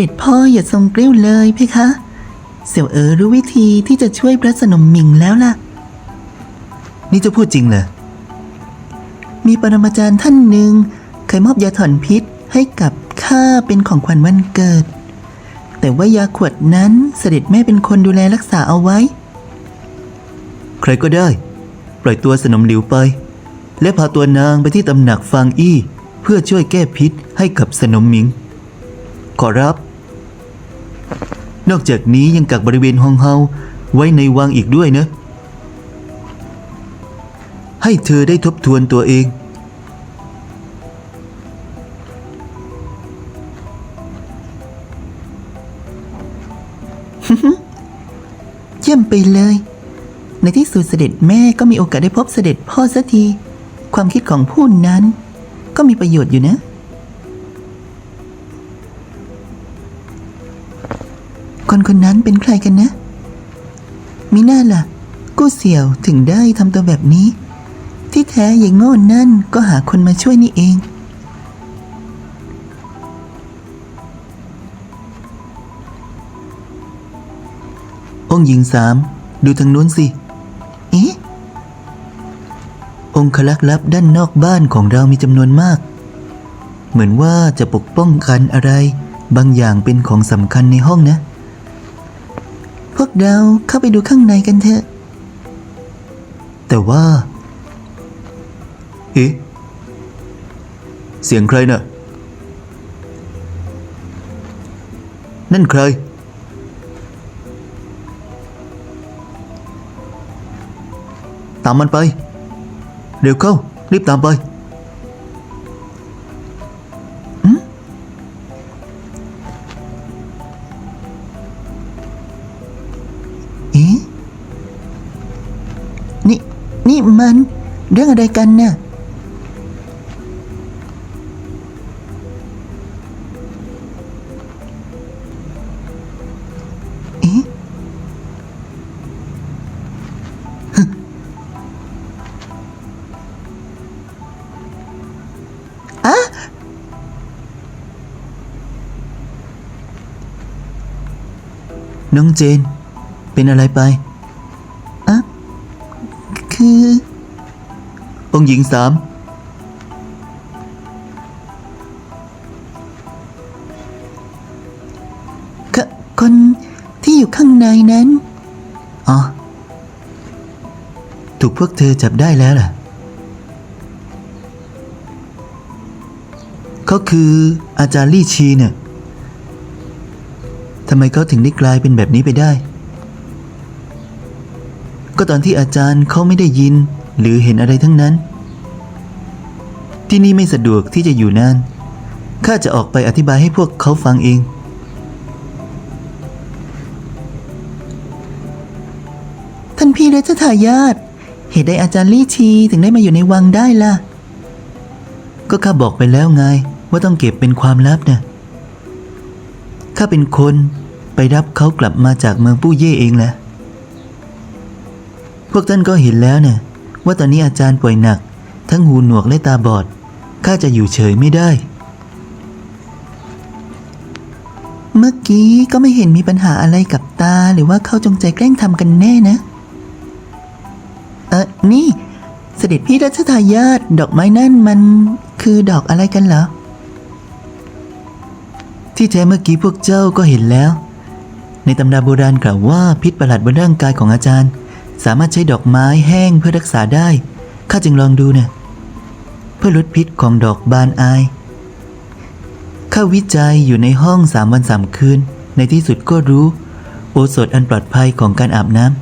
ด็จพ่ออย่าทรงกริ้วเลยเพคะ เสี่ยวเอ๋อรู้วิธีที่จะช่วยพระสนมหมิงแล้วล่ะ นี่จะพูดจริงเหรอ มีปรมาจารย์ท่านหนึ่งเคยมอบยาถอนพิษให้กับข้าเป็นของขวัญวันเกิด แต่ว่ายาขวดนั้นเสด็จแม่เป็นคนดูแลรักษาเอาไว้ ใครก็ได้ ปล่อยตัวสนมหลิวไป และพาตัวนางไปที่ตำหนักฟางอี้ เพื่อช่วยแก้พิษให้กับสนมหมิง ขอรับ นอกจากนี้ยังกักบริเวณห้องเฮาไว้ในวังอีกด้วยนะ ให้เธอได้ทบทวนตัวเอง เยี่ยมไปเลย ในที่สุดเสด็จแม่ก็มีโอกาสได้พบเสด็จพ่อสักที ความคิดของผู้นั้นก็มีประโยชน์อยู่นะ คนคนนั้นเป็นใครกันนะ มิน่าล่ะ กู้เสี่ยวถึงได้ทำตัวแบบนี้ ที่แท้ยายโง่นั่นก็หาคนมาช่วยนี่เอง องค์หญิงสามดูทางนู้นสิเอ๊ะองคลักษ์ลับด้านนอกบ้านของเรามีจำนวนมาก เหมือนว่าจะปกป้องกันอะไร บางอย่างเป็นของสำคัญในห้องนะ พวกเราเข้าไปดูข้างในกันเถอะ แต่ว่าเอ๊ะเสียงใครน่ะ นั่นใคร ตามมันไป เร็วเข้า รีบตามไป มันเรื่องอะไรกันน่ะเอ๊ะอะน้องเจน เป็นอะไรไป อะ คือ องค์หญิงสามคคนที่อยู่ข้างในนั้น อ๋อ ถูกพวกเธอจับได้แล้วล่ะเขาคืออาจารย์ลี่ชีเนี่ยทำไมเขาถึงได้กลายเป็นแบบนี้ไปได้ ก็ตอนที่อาจารย์เขาไม่ได้ยิน หรือเห็นอะไรทั้งนั้น ที่นี่ไม่สะดวกที่จะอยู่นานข้าจะออกไปอธิบายให้พวกเขาฟังเอง ท่านพี่รัชทายาทเหตุใดอาจารย์ลี่ชีถึงได้มาอยู่ในวังได้ล่ะ ก็ข้าบอกไปแล้วไงว่าต้องเก็บเป็นความลับนะข้าเป็นคนไปรับเขากลับมาจากเมืองปู้เย่เองแหละพวกท่านก็เห็นแล้วนะ ว่าตอนนี้อาจารย์ป่วยหนัก ทั้งหูหนวกและตาบอดข้าจะอยู่เฉยไม่ได้ เมื่อกี้ก็ไม่เห็นมีปัญหาอะไรกับตาหรือว่าเขาจงใจแกล้งทำกันแน่นะ เออนี่ เสด็จพี่รัชทายาทดอกไม้นั่นมันคือดอกอะไรกันเหรอ ที่แท้เมื่อกี้พวกเจ้าก็เห็นแล้ว ในตำราโบราณกล่าวว่าพิษประหลาดบนร่างกายของอาจารย์ สามารถใช้ดอกไม้แห้งเพื่อรักษาได้ ข้าจึงลองดูนะเพื่อลดพิษของดอกบานอาย ข้าวิจัยอยู่ในห้องสามวันสามคืน ในที่สุดก็รู้ โอสถอันปลอดภัยของการอาบน้ำ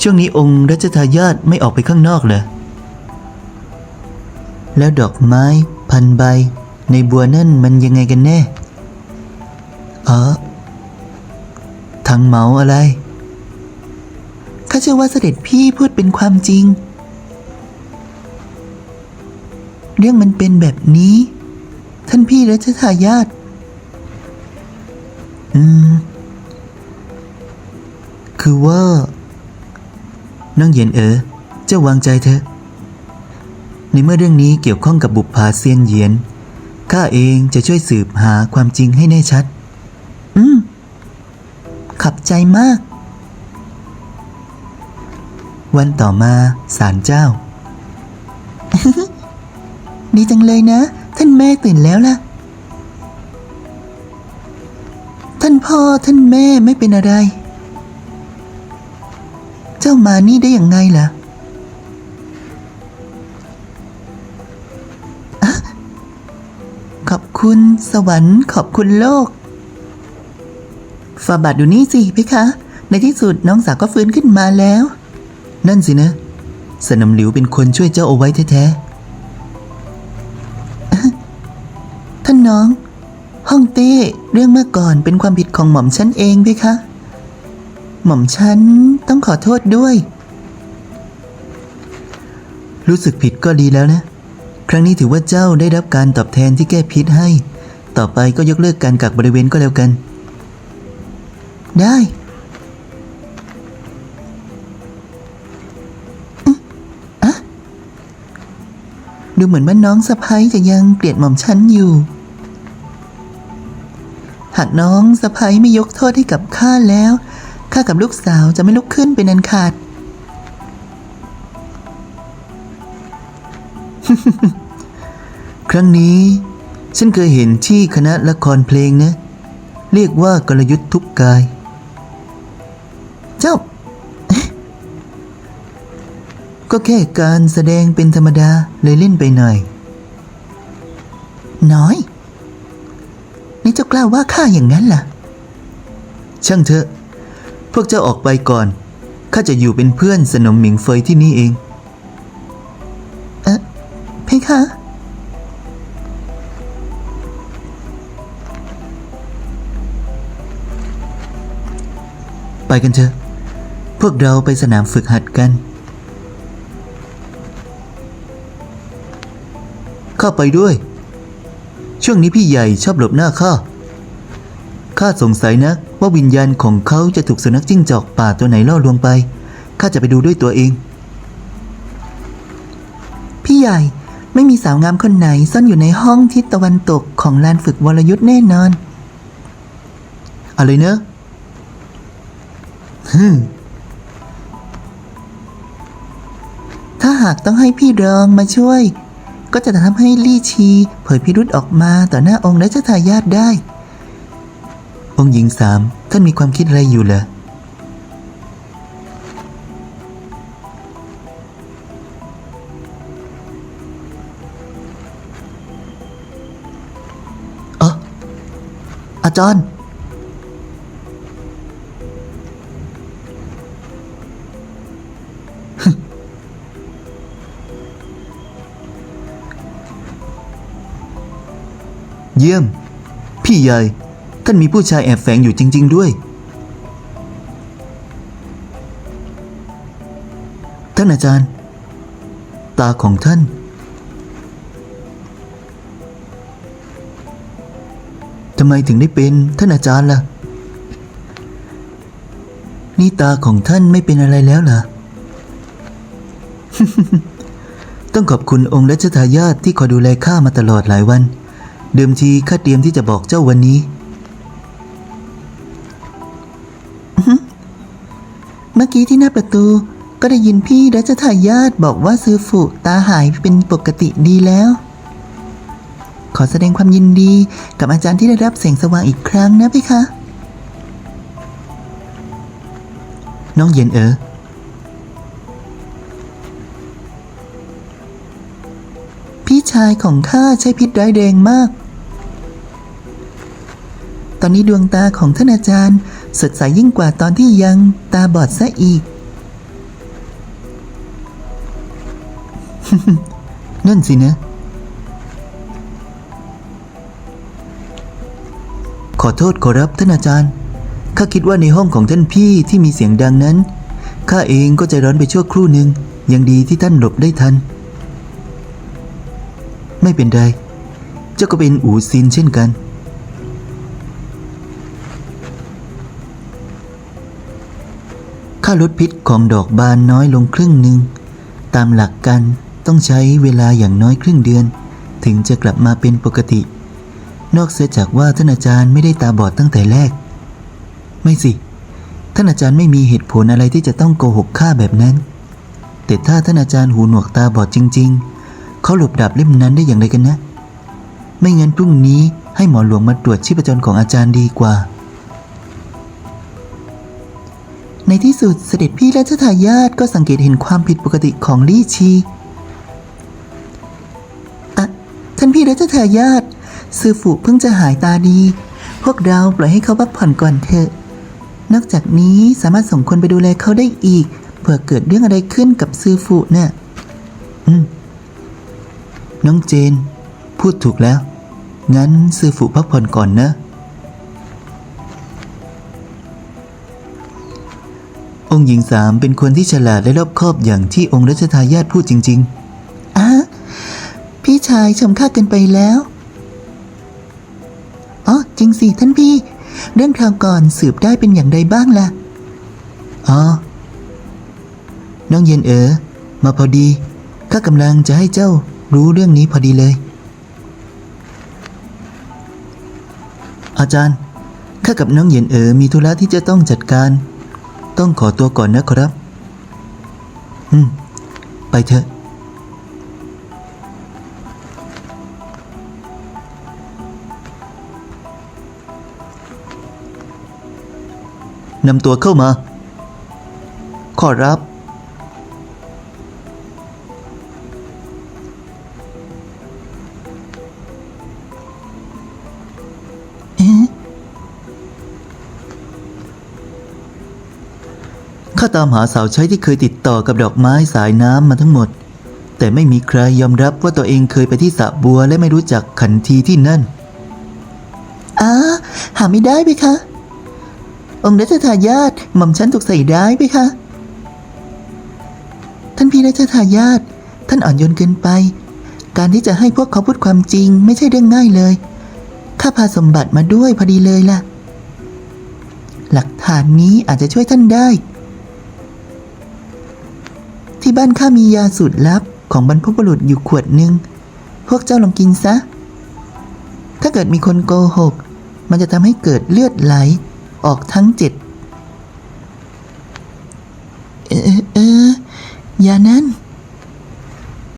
ช่วงนี้องค์รัชทายาทไม่ออกไปข้างนอกเหรอแล้วดอกไม้ พันใบ ในบัวนั่นมันยังไงกันแน่ อ๋อ ทางเมาอะไร ข้าเชื่อว่าเสด็จพี่พูดเป็นความจริง เรื่องมันเป็นแบบนี้ ท่านพี่รัชทายาทอืม คือว่าน้องเยียนเอ๋อเจ้าวางใจเถอะ ในเมื่อเรื่องนี้เกี่ยวข้องกับบุปผาเซียนเยียนข้าเองจะช่วยสืบหาความจริงให้แน่ชัด อืมขอบใจมาก วันต่อมาศาลเจ้า ดีจังเลยนะ ท่านแม่ตื่นแล้วล่ะ ท่านพ่อท่านแม่ไม่เป็นอะไร เจ้ามานี่ได้อย่างไงล่ะอะขอบคุณสวรรค์ ขอบคุณโลกฝาบาทดูนี่สิพี่คะ ในที่สุดน้องสาวก็ฟื้นขึ้นมาแล้ว นั่นสินะ สนมหลิวเป็นคนช่วยเจ้าเอาไว้แท้ๆ ท่านน้อง ห้องเต้เรื่องเมื่อก่อนเป็นความผิดของหม่อมฉันเองเพคะ หม่อมฉันต้องขอโทษด้วย รู้สึกผิดก็ดีแล้วนะ ครั้งนี้ถือว่าเจ้าได้รับการตอบแทนที่แก้พิษให้ ต่อไปก็ยกเลิกการกักบริเวณก็แล้วกัน ได้ ดูเหมือนว่าน้องสะพ้ยจะยังเกลียดหม่อมฉันอยู่ หากน้องสะพ้ยไม่ยกโทษให้กับข้าแล้ว ข้ากับลูกสาวจะไม่ลุกขึ้นเป็นอันขาด ครั้งนี้ฉันเคยเห็นที่คณะละครเพลงนะ เรียกว่ากลยุทธ์ทุกกาย เจ้า ก็แค่การแสดงเป็นธรรมดาเลยเล่นไปหน่อย น้อย นี่เจ้ากล้าว่าข้าอย่างนั้นล่ะ ช่างเถอะ พวกเจ้าออกไปก่อน ข้าจะอยู่เป็นเพื่อนสนมหมิงเฟยที่นี่เอง เออเพคะไปกันเถอะ พวกเราไปสนามฝึกหัดกัน ข้าไปด้วย ช่วงนี้พี่ใหญ่ชอบหลบหน้าข้า ข้าสงสัยนะ ว่าวิญญาณของเขาจะถูกสุนัขจิ้งจอกป่าตัวไหนล่อลวงไป ข้าจะไปดูด้วยตัวเอง พี่ใหญ่ไม่มีสาวงามคนไหนซ่อนอยู่ในห้องทิศตะวันตกของลานฝึกวรยุทธ์แน่นอน อะไรเนอะฮึถ้าหากต้องให้พี่รองมาช่วย ก็จะทำให้ลี่ชีเผยพิรุษออกมาต่อหน้าองค์รัชทายาทได้ องค์หญิงสามท่านมีความคิดอะไรอยู่เหรอเอออาจารย์ เยี่ยม พี่ใหญ่ ท่านมีผู้ชายแอบแฝงอยู่จริง ๆ ด้วย ท่านอาจารย์ ตาของท่าน ทำไมถึงได้เป็นท่านอาจารย์ล่ะ นี่ตาของท่านไม่เป็นอะไรแล้วเหรอต้องขอบคุณองค์รัชทายาทที่คอยดูแลข้ามาตลอดหลายวัน เดิมทีข้าเตรียมที่จะบอกเจ้าวันนี้ เมื่อกี้ที่หน้าประตู ก็ได้ยินพี่รัชทายาทบอกว่าซื้อฝูตาหายเป็นปกติดีแล้ว ขอแสดงความยินดีกับอาจารย์ที่ได้รับแสงสว่างอีกครั้งนะพี่คะ น้องเย็นเอ๋อพี่ชายของข้าใช้พิษร้ายแรงมาก อนนี้ดวงตาของท่านอาจารย์ สดใสยิ่งกว่าตอนที่ยังตาบอดซะอีก นั่นสินะ ขอโทษขอรับท่านอาจารย์ ข้าคิดว่าในห้องของท่านพี่ที่มีเสียงดังนั้น ข้าเองก็ใจร้อนไปชั่วครู่หนึ่ง ยังดีที่ท่านหลบได้ทัน ไม่เป็นไร เจ้าก็เป็นอูซินเช่นกัน ลดพิษของดอกบานน้อยลงครึ่งหนึ่ง ตามหลักกันต้องใช้เวลาอย่างน้อยครึ่งเดือน ถึงจะกลับมาเป็นปกติ นอกเสียจากว่าท่านอาจารย์ไม่ได้ตาบอดตั้งแต่แรก ไม่สิ ท่านอาจารย์ไม่มีเหตุผลอะไรที่จะต้องโกหกข้าแบบนั้น แต่ถ้าท่านอาจารย์หูหนวกตาบอดจริง ๆ เขาหลบดาบเล่มนั้นได้อย่างไรกันนะ ไม่งั้นพรุ่งนี้ให้หมอหลวงมาตรวจชีพจรของอาจารย์ดีกว่า ในที่สุดเสด็จพี่ราทายาทก็สังเกตเห็นความผิดปกติของลี่ชีอะท่านพี่ราทายาทซือฝูเพิ่งจะหายตาดี พวกเราปล่อยให้เขาพักผ่อนก่อนเถอะ นอกจากนี้สามารถส่งคนไปดูแลเขาได้อีก เผื่อเกิดเรื่องอะไรขึ้นกับซือฝูน่ะน้องเจน พูดถูกแล้ว งั้นซือฝูพักผ่อนก่อนนะ องค์หญิงสามเป็นคนที่ฉลาดและรอบคอบอย่างที่องค์รัชทายาทพูดจริงๆอะพี่ชายชมข้าเกินไปแล้วอ๋อจริงสิท่านพี่ เรื่องคราวก่อนสืบได้เป็นอย่างไรบ้างล่ะ อ๋อ น้องเย็นเอ๋อมาพอดี ข้ากำลังจะให้เจ้ารู้เรื่องนี้พอดีเลย อาจารย์ ข้ากับน้องเย็นเอ๋อมีธุระที่จะต้องจัดการ ต้องขอตัวก่อนนะครับ อืม ไปเถอะนำตัวเข้ามาขอรับ ข้าตามหาสาวใช้ที่เคยติดต่อกับดอกไม้สายน้ำมาทั้งหมด แต่ไม่มีใครยอมรับว่าตัวเองเคยไปที่สระบัวและไม่รู้จักขันทีที่นั่นอ้าหาไม่ได้ไปคะ องค์รัชทายาทหม่อมฉันถูกใส่ร้ายไปคะท่านพี่รัชทายาทท่านอ่อนโยนเกินไป การที่จะให้พวกเขาพูดความจริงไม่ใช่เรื่องง่ายเลยข้าพาสมบัติมาด้วยพอดีเลยล่ะ หลักฐานนี้อาจจะช่วยท่านได้ ที่บ้านข้ามียาสูตรลับของบรรพบุรุษอยู่ขวดหนึ่ง พวกเจ้าลองกินซะ ถ้าเกิดมีคนโกหก มันจะทำให้เกิดเลือดไหลออกทั้งเจ็ด เออเออเออยานั้น